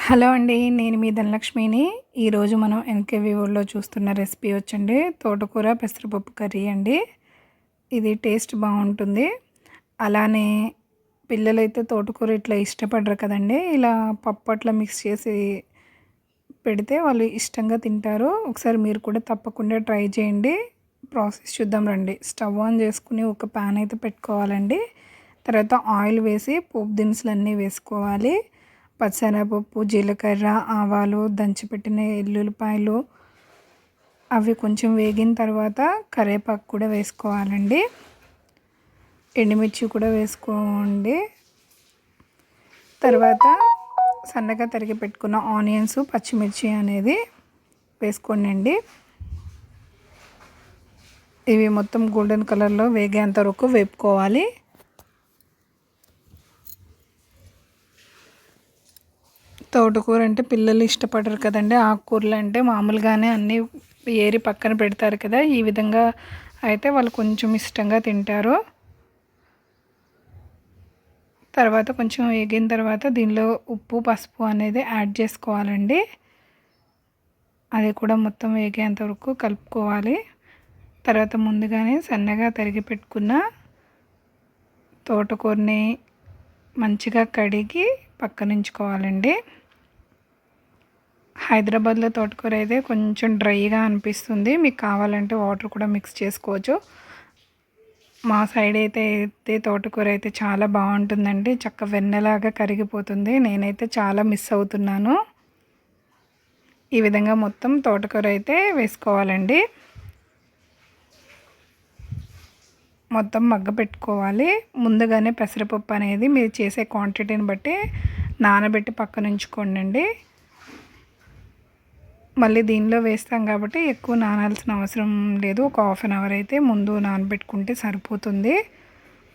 Hello అండి నేను మీ ధనలక్ష్మిని. ఈరోజు మనం ఎన్కే వివోలో చూస్తున్న రెసిపీ వచ్చండి. తోటకూర పెసరపప్పు కర్రీ అండి. ఇది టేస్ట్ బాగుంటుంది. అలానే పిల్లలైతే తోటకూర ఇట్లా ఇష్టపడరు కదండి. ఇలా పప్పు అట్లా మిక్స్ చేసి పెడితే వాళ్ళు ఇష్టంగా తింటారు. ఒకసారి మీరు కూడా తప్పకుండా ట్రై చేయండి. ప్రాసెస్ చూద్దాం రండి. స్టవ్ ఆన్ చేసుకుని ఒక ప్యాన్ అయితే పెట్టుకోవాలండి. తర్వాత ఆయిల్ వేసి పోపు దినుసులు అన్నీ వేసుకోవాలి. పచ్చనపప్పు జీలకర్ర ఆవాలు దంచిపెట్టిన ఎల్లుల్లిపాయలు. అవి కొంచెం వేగిన తర్వాత కరివేపాకు కూడా వేసుకోవాలండి. ఎండుమిర్చి కూడా వేసుకోండి. తర్వాత సన్నగా తరిగి పెట్టుకున్న ఆనియన్స్ పచ్చిమిర్చి అనేది వేసుకోండి ఇవి మొత్తం గోల్డెన్ కలర్లో వేగేంత వరకు వేపుకోవాలి. తోటకూర అంటే పిల్లలు ఇష్టపడరు కదండి. ఆకుకూరలు అంటే మామూలుగానే అన్నీ ఏరి పక్కన పెడతారు కదా. ఈ విధంగా అయితే వాళ్ళు కొంచెం ఇష్టంగా తింటారు. తర్వాత కొంచెం వేగిన తర్వాత దీనిలో ఉప్పు పసుపు అనేది యాడ్ చేసుకోవాలండి. అది కూడా మొత్తం వేగేంత వరకు కలుపుకోవాలి. తర్వాత ముందుగానే సన్నగా తరిగి పెట్టుకున్న తోటకూరని మంచిగా కడిగి పక్కనుంచుకోవాలండి. హైదరాబాద్లో తోటకూర అయితే కొంచెం డ్రైగా అనిపిస్తుంది. మీకు కావాలంటే వాటర్ కూడా మిక్స్ చేసుకోవచ్చు. మా సైడ్ అయితే అయితే తోటకూర అయితే చాలా బాగుంటుందండి. చక్క వెన్నలాగా కరిగిపోతుంది. నేనైతే చాలా మిస్ అవుతున్నాను. ఈ విధంగా మొత్తం తోటకూర అయితే వేసుకోవాలండి. మొత్తం మగ్గ పెట్టుకోవాలి. ముందుగానే పెసరపప్పు అనేది మీరు చేసే క్వాంటిటీని బట్టి నానబెట్టి పక్కనుంచుకోండి మళ్ళీ దీనిలో వేస్తాం కాబట్టి ఎక్కువ నానాల్సిన అవసరం లేదు. ఒక హాఫ్ అన్ అవర్ అయితే ముందు నానబెట్టుకుంటే సరిపోతుంది.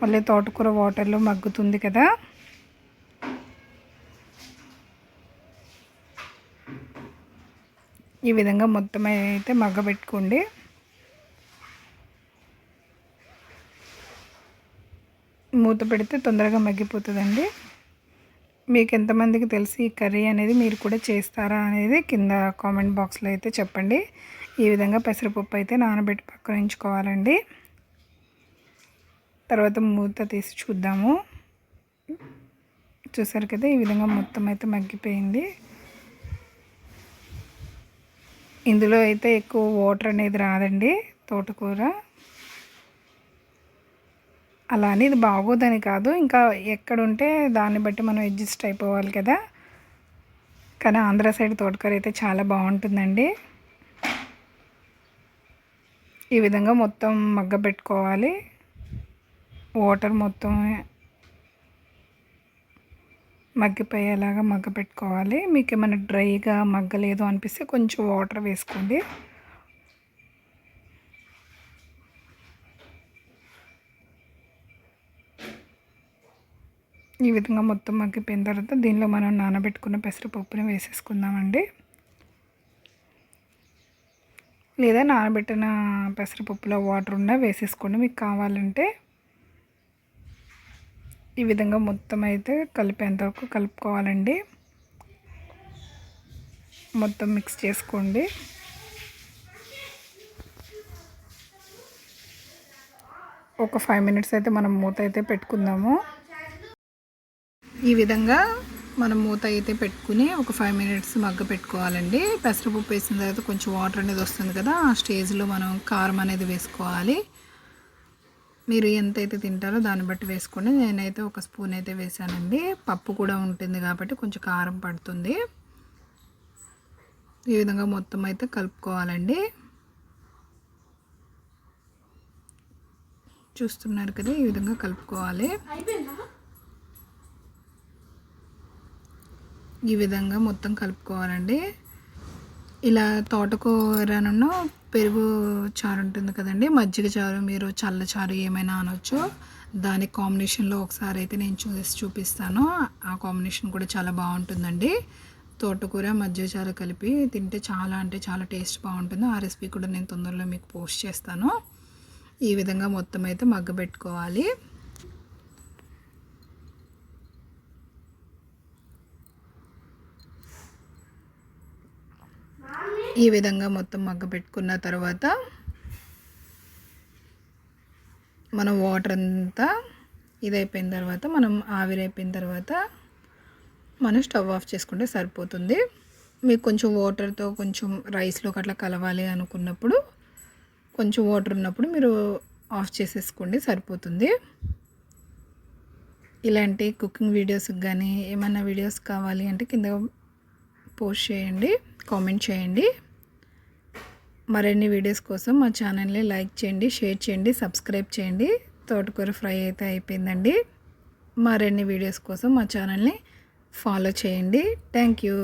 మళ్ళీ తోటకూర వాటర్లో మగ్గుతుంది కదా. ఈ విధంగా మొత్తం అయితే మగ్గబెట్టుకోండి. మూత పెడితే తొందరగా మగ్గిపోతుందండి. మీకు ఎంతమందికి తెలిసి ఈ కర్రీ అనేది మీరు కూడా చేస్తారా అనేది కింద కామెంట్ బాక్స్లో అయితే చెప్పండి. ఈ విధంగా పెసరపప్పు అయితే నానబెట్టి పక్కన ఉంచుకోవాలండి తర్వాత మూత తీసి చూద్దాము. చూసారు కదా ఈ విధంగా మొత్తం అయితే మగ్గిపోయింది. ఇందులో అయితే ఎక్కువ వాటర్ అనేది రాదండి తోటకూర. అలా అని ఇది బాగోదని కాదు. ఇంకా ఎక్కడుంటే దాన్ని బట్టి మనం అడ్జస్ట్ అయిపోవాలి కదా. కానీ ఆంధ్ర సైడ్ తోటకూర అయితే చాలా బాగుంటుందండి. ఈ విధంగా మొత్తం మగ్గ పెట్టుకోవాలి. వాటర్ మొత్తం మగ్గిపోయేలాగా మగ్గ పెట్టుకోవాలి. మీకు ఏమైనా డ్రైగా మగ్గలేదు అనిపిస్తే కొంచెం వాటర్ వేసుకోండి. ఈ విధంగా మొత్తం మగ్గిపోయిన తర్వాత దీనిలో మనం నానబెట్టుకున్న పెసరపప్పుని వేసేసుకుందామండి. లేదా నానబెట్టిన పెసరపప్పులో వాటర్ ఉన్నా వేసేసుకోండి. మీకు కావాలంటే ఈ విధంగా మొత్తం అయితే కలిపేంతవరకు కలుపుకోవాలండి. మొత్తం మిక్స్ చేసుకోండి. ఒక ఫైవ్ మినిట్స్ అయితే మనం మూత అయితే పెట్టుకుందాము. ఈ విధంగా మనం మూత అయితే పెట్టుకుని ఒక ఫైవ్ మినిట్స్ మగ్గ పెట్టుకోవాలండి. పెసరపప్పు వేసిన తర్వాత కొంచెం వాటర్ అనేది వస్తుంది కదా ఆ స్టేజ్లో మనం కారం అనేది వేసుకోవాలి. మీరు ఎంతైతే తింటారో దాన్ని బట్టి వేసుకోండి. నేనైతే ఒక స్పూన్ అయితే వేసానండి. పప్పు కూడా ఉంటుంది కాబట్టి కొంచెం కారం పడుతుంది. ఈ విధంగా మొత్తం అయితే కలుపుకోవాలండి. చూస్తున్నారు కదా ఈ విధంగా కలుపుకోవాలి. ఈ విధంగా మొత్తం కలుపుకోవాలండి. ఇలా తోటకూరను పెరుగు చారు ఉంటుంది కదండి. మజ్జిగ చారు మీరు చల్ల చారు ఏమైనా అనొచ్చు. దాని కాంబినేషన్లో ఒకసారి అయితే నేను చూసి చూపిస్తాను. ఆ కాంబినేషన్ కూడా చాలా బాగుంటుందండి. తోటకూర మజ్జిగ చారు కలిపి తింటే చాలా అంటే చాలా టేస్ట్ బాగుంటుంది. ఆ రెసిపీ కూడా నేను తొందరలో మీకు పోస్ట్ చేస్తాను. ఈ విధంగా మొత్తం అయితే మగ్గబెట్టుకోవాలి ఈ విధంగా మొత్తం మగ్గ పెట్టుకున్న తర్వాత మనం వాటర్ అంతా ఇదైపోయిన తర్వాత మనం ఆవిరైపోయిన తర్వాత మనం స్టవ్ ఆఫ్ చేసుకుంటే సరిపోతుంది. మీకు కొంచెం వాటర్తో కొంచెం రైస్లోకి అట్లా కలవాలి అనుకున్నప్పుడు కొంచెం వాటర్ ఉన్నప్పుడు మీరు ఆఫ్ చేసేసుకోండి సరిపోతుంది. ఇలాంటి కుకింగ్ వీడియోస్ కానీ ఏమైనా వీడియోస్ కావాలి అంటే కింద పోస్ట్ చేయండి కామెంట్ చేయండి. మరిన్ని వీడియోస్ కోసం మా ఛానల్ని లైక్ చేయండి షేర్ చేయండి సబ్స్క్రైబ్ చేయండి. తోటకూర ఫ్రై అయితే అయిపోయిందండి. మరిన్ని వీడియోస్ కోసం మా ఛానల్ని ఫాలో చేయండి. Thank you.